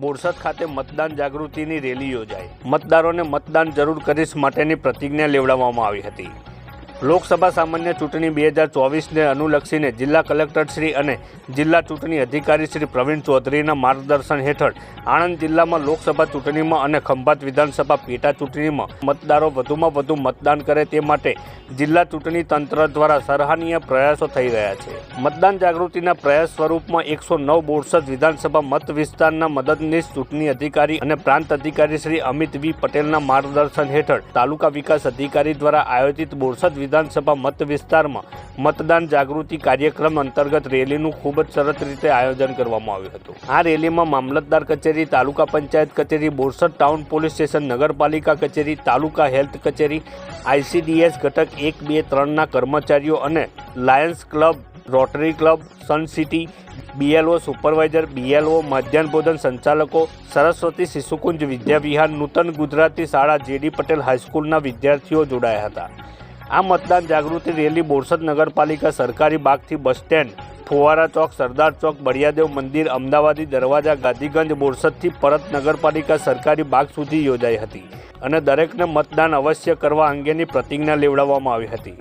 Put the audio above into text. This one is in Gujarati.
બોરસદ ખાતે મતદાન જાગૃતિની રેલી યોજાઈ. મતદારોને મતદાન જરૂર કરીશ માટેની પ્રતિજ્ઞા લેવડાવવામાં આવી હતી. લોકસભા સામાન્ય ચૂંટણી બે હજાર ચોવીસને અનુલક્ષીને જિલ્લા કલેક્ટર શ્રી અને જિલ્લા ચૂંટણી અધિકારી શ્રી પ્રવીણ ચૌધરીના માર્ગદર્શન હેઠળ આણંદ જિલ્લામાં લોકસભા ચૂંટણીમાં અને ખંભાત વિધાનસભા પેટા ચૂંટણીમાં મતદારો વધુમાં વધુ મતદાન કરે તે માટે જિલ્લા ચૂંટણી તંત્ર દ્વારા સરાહનીય પ્રયાસો થઈ રહ્યા છે. મતદાન જાગૃતિના પ્રયાસ સ્વરૂપમાં એકસો નવ બોરસદ વિધાનસભા મત વિસ્તારના મદદનીશ ચૂંટણી અધિકારી અને પ્રાંત અધિકારી શ્રી અમિત વી પટેલના માર્ગદર્શન હેઠળ તાલુકા વિકાસ અધિકારી દ્વારા આયોજિત બોરસદ વિધાનસભા મત વિસ્તારમાં મતદાન જાગૃતિ કાર્યક્રમ અંતર્ગત રેલીનું ખૂબ જ સરસ રીતે આયોજન કરવામાં આવ્યું હતું. આ રેલીમાં મામલતદાર કચેરી, તાલુકા પંચાયત કચેરી, બોરસદ ટાઉન પોલીસ સ્ટેશન, નગરપાલિકા કચેરી, તાલુકા હેલ્થ કચેરી, આઈસીડીએસ ઘટક એક, બે, ત્રણના કર્મચારીઓ અને lions club, rotary club, sun city, BLO, supervisor, BLO, મધ્યાહન ભોજન સંચાલકો, સરસ્વતી શિશુકુંજ વિદ્યાવિહાર, નૂતન ગુજરાતી શાળા, જેડી પટેલ હાઈસ્કૂલના વિદ્યાર્થીઓ જોડાયા હતા. આ મતદાન જાગૃતિ રેલી બોરસદ નગરપાલિકા સરકારી બાગથી બસ સ્ટેન્ડ, ફુવારા ચોક, સરદાર ચોક, બળિયાદેવ મંદિર, અમદાવાદી દરવાજા, ગાંધીગંજ બોરસદથી પરત નગરપાલિકા સરકારી બાગ સુધી યોજાઈ હતી અને દરેકને મતદાન અવશ્ય કરવા અંગેની પ્રતિજ્ઞા લેવડાવવામાં આવી હતી.